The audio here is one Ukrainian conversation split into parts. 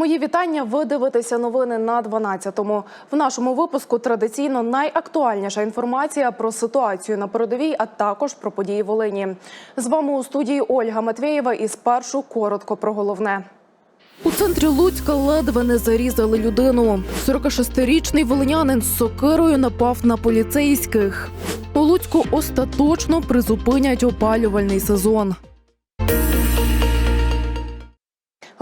Мої вітання. Ви дивитеся новини на 12-му. В нашому випуску традиційно найактуальніша інформація про ситуацію на передовій, а також про події Волині. З вами у студії Ольга Матвєєва. І спершу коротко про головне. У центрі Луцька ледве не зарізали людину. 46-річний волинянин з сокирою напав на поліцейських. У Луцьку остаточно призупинять опалювальний сезон.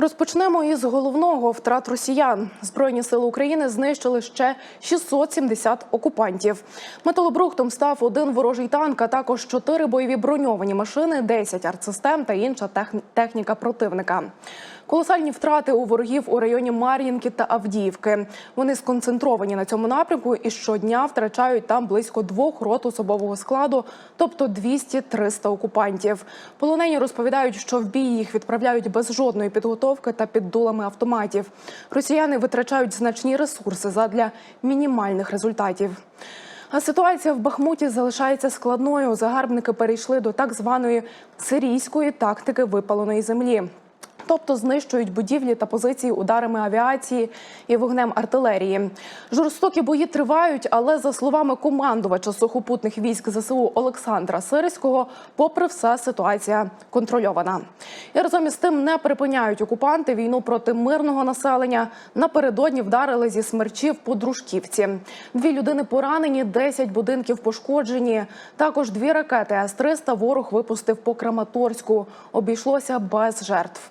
Розпочнемо із головного втрат росіян. Збройні сили України знищили ще 670 окупантів. Металобрухтом став один ворожий танк, а також чотири бойові броньовані машини, 10 артсистем та інша тех- техніка противника. Колосальні втрати у ворогів у районі Мар'їнки та Авдіївки. Вони сконцентровані на цьому напрямку і щодня втрачають там близько двох рот особового складу, тобто 200-300 окупантів. Полонені розповідають, що в бій їх відправляють без жодної підготовки та під дулами автоматів. Росіяни витрачають значні ресурси задля мінімальних результатів. А ситуація в Бахмуті залишається складною. Загарбники перейшли до так званої сирійської тактики випаленої землі. Тобто знищують будівлі та позиції ударами авіації і вогнем артилерії. Жорстокі бої тривають, але за словами командувача сухопутних військ ЗСУ Олександра Сириського, попри все, ситуація контрольована. І разом із тим не припиняють окупанти війну проти мирного населення. Напередодні вдарили зі смерчів по дружківці. Дві людини поранені, 10 будинків пошкоджені. Також дві ракети С-300 ворог випустив по Краматорську. Обійшлося без жертв.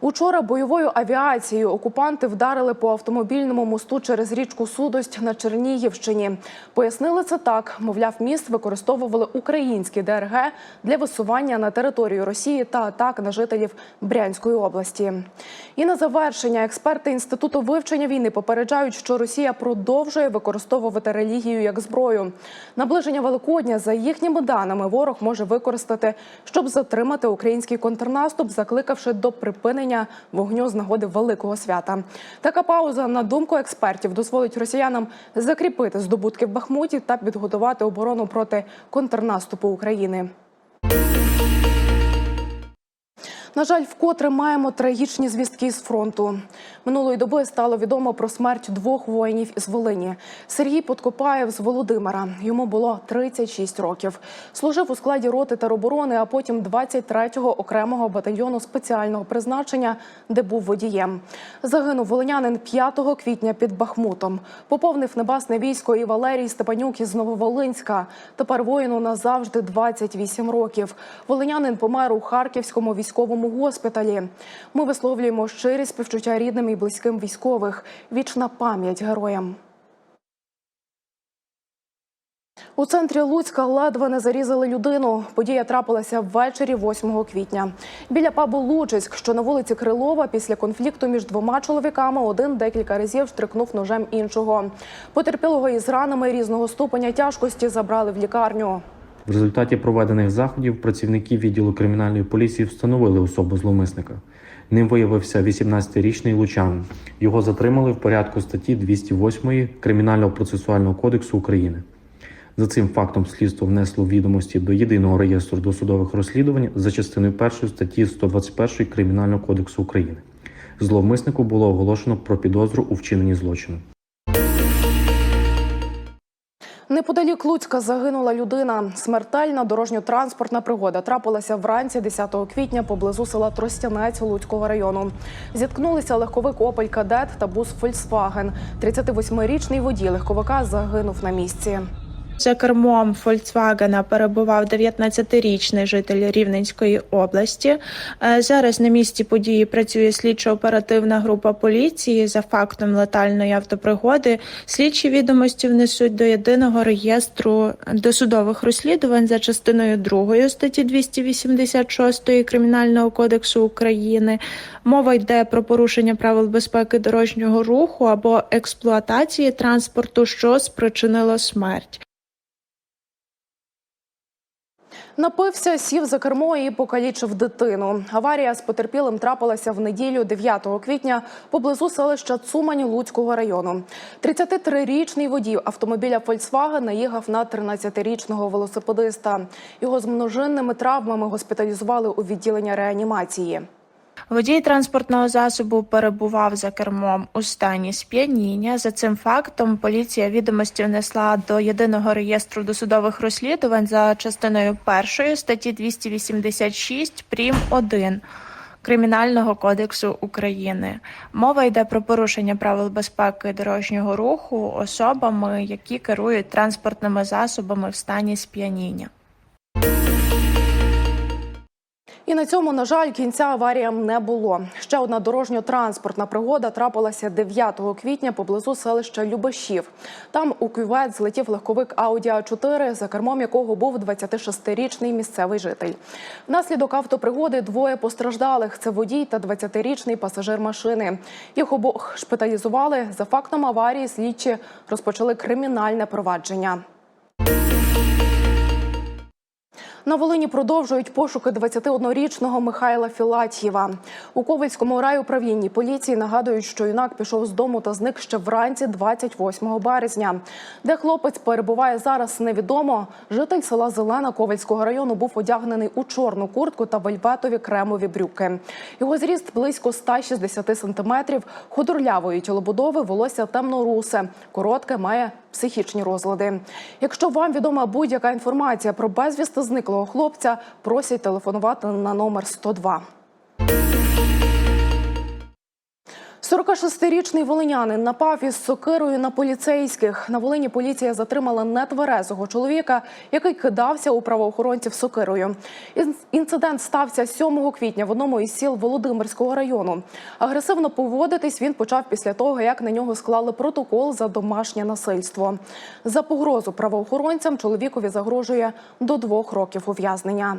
Учора бойовою авіацією окупанти вдарили по автомобільному мосту через річку Судость на Чернігівщині. Пояснили це так: мовляв, міст використовували українські ДРГ для висування на територію Росії та атак на жителів Брянської області. І на завершення експерти інституту вивчення війни попереджають, що Росія продовжує використовувати релігію як зброю. Наближення Великодня, за їхніми даними, ворог може використати, щоб затримати український контрнаступ, закликавши до припинення вогню з нагоди великого свята. Така пауза, на думку експертів, дозволить росіянам закріпити здобутки в Бахмуті та підготувати оборону проти контрнаступу України. На жаль, вкотре маємо трагічні звістки з фронту. Минулої доби стало відомо про смерть двох воїнів із Волині. Сергій Подкопаєв з Володимира. Йому було 36 років. Служив у складі роти тероборони, а потім 23-го окремого батальйону спеціального призначення, де був водієм. Загинув волинянин 5 квітня під Бахмутом. Поповнив небасне військо і Валерій Степанюк із Нововолинська. Тепер воїну назавжди 28 років. Волинянин помер у Харківському військовому госпіталі. Ми висловлюємо щирі співчуття рідним і близьким військових. Вічна пам'ять героям. У центрі Луцька ледве не зарізали людину. Подія трапилася ввечері 8 квітня. Біля пабу Лучиськ, що на вулиці Крилова, після конфлікту між двома чоловіками один декілька разів штрикнув ножем іншого. Потерпілого із ранами різного ступеня тяжкості забрали в лікарню. В результаті проведених заходів працівники відділу кримінальної поліції встановили особу зловмисника. Ним виявився 18-річний лучанин. Його затримали в порядку статті 208 Кримінального процесуального кодексу України. За цим фактом слідство внесло відомості до єдиного реєстру досудових розслідувань за частиною 1 статті 121 Кримінального кодексу України. Зловмиснику було оголошено про підозру у вчиненні злочину. Неподалік Луцька загинула людина. Смертельна дорожньо-транспортна пригода трапилася вранці 10 квітня поблизу села Тростянець Луцького району. Зіткнулися легковик Опель Кадет та бус Фольксваген. 38-річний водій легковика загинув на місці. За кермом Фольксвагена перебував 19-річний житель Рівненської області. Е, Зараз на місці події працює слідчо-оперативна група поліції за фактом летальної автопригоди. Слідчі відомості внесуть до єдиного реєстру досудових розслідувань за частиною 2 статті 286 Кримінального кодексу України. Мова йде про порушення правил безпеки дорожнього руху або експлуатації транспорту, що спричинило смерть. Напився, сів за кермо і покалічив дитину. Аварія з потерпілим трапилася в неділю 9 квітня поблизу селища Цумань Луцького району. 33-річний водій автомобіля Фольксваген наїхав на 13-річного велосипедиста. Його з множинними травмами госпіталізували у відділення реанімації. Водій транспортного засобу перебував за кермом у стані сп'яніння. За цим фактом поліція відомості внесла до єдиного реєстру досудових розслідувань за частиною першої статті 286 прим. 1 Кримінального кодексу України. Мова йде про порушення правил безпеки дорожнього руху особами, які керують транспортними засобами в стані сп'яніння. І на цьому, на жаль, кінця аваріям не було. Ще одна дорожньо-транспортна пригода трапилася 9 квітня поблизу селища Любешів. Там у кювет злетів легковик Ауді А4, за кермом якого був 26-річний місцевий житель. Внаслідок автопригоди двоє постраждалих. Це водій та 20-річний пасажир машини. Їх обох шпиталізували. За фактом аварії слідчі розпочали кримінальне провадження. На Волині продовжують пошуки 21-річного Михайла Філатьєва. У Ковальському райуправлінні поліції нагадують, що юнак пішов з дому та зник ще вранці 28 березня. Де хлопець перебуває зараз, невідомо. Житель села Зелена Ковальського району був одягнений у чорну куртку та вельветові кремові брюки. Його зріст близько 160 сантиметрів, худорлявої тілобудови, волосся темно-русе, коротке, має психічні розлади. Якщо вам відома будь-яка інформація про безвісти хлопця, просять телефонувати на номер 102. 46-річний волинянин напав із сокирою на поліцейських. На Волині поліція затримала нетверезого чоловіка, який кидався у правоохоронців сокирою. Інцидент стався 7 квітня в одному із сіл Володимирського району. Агресивно поводитись він почав після того, як на нього склали протокол за домашнє насильство. За погрозу правоохоронцям чоловікові загрожує до двох років ув'язнення.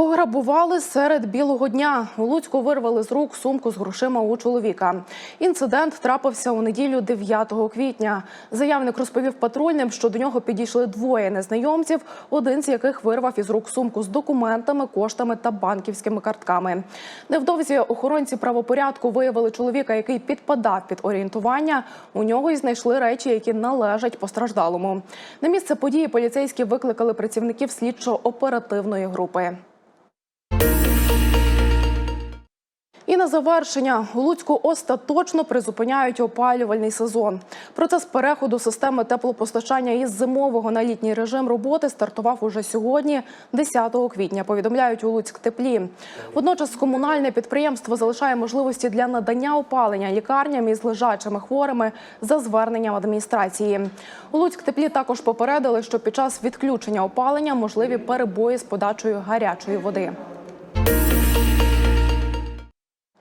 Пограбували серед білого дня. У Луцьку вирвали з рук сумку з грошима у чоловіка. Інцидент трапився у неділю 9 квітня. Заявник розповів патрульним, що до нього підійшли двоє незнайомців, один з яких вирвав із рук сумку з документами, коштами та банківськими картками. Невдовзі охоронці правопорядку виявили чоловіка, який підпадав під орієнтування. У нього й знайшли речі, які належать постраждалому. На місце події поліцейські викликали працівників слідчо-оперативної групи. І на завершення у Луцьку остаточно призупиняють опалювальний сезон. Процес переходу системи теплопостачання із зимового на літній режим роботи стартував уже сьогодні, 10 квітня. Повідомляють у Луцьк теплі. Водночас комунальне підприємство залишає можливості для надання опалення лікарням із лежачими хворими за зверненням адміністрації. У Луцьк теплі також попередили, що під час відключення опалення можливі перебої з подачею гарячої води.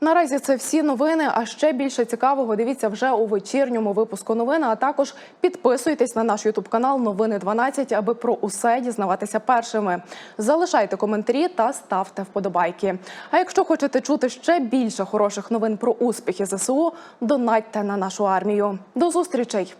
Наразі це всі новини. А ще більше цікавого дивіться вже у вечірньому випуску новин. А також підписуйтесь на наш ютуб канал Новини 12, аби про усе дізнаватися першими. Залишайте коментарі та ставте вподобайки. А якщо хочете чути ще більше хороших новин про успіхи ЗСУ, донатьте на нашу армію. До зустрічей!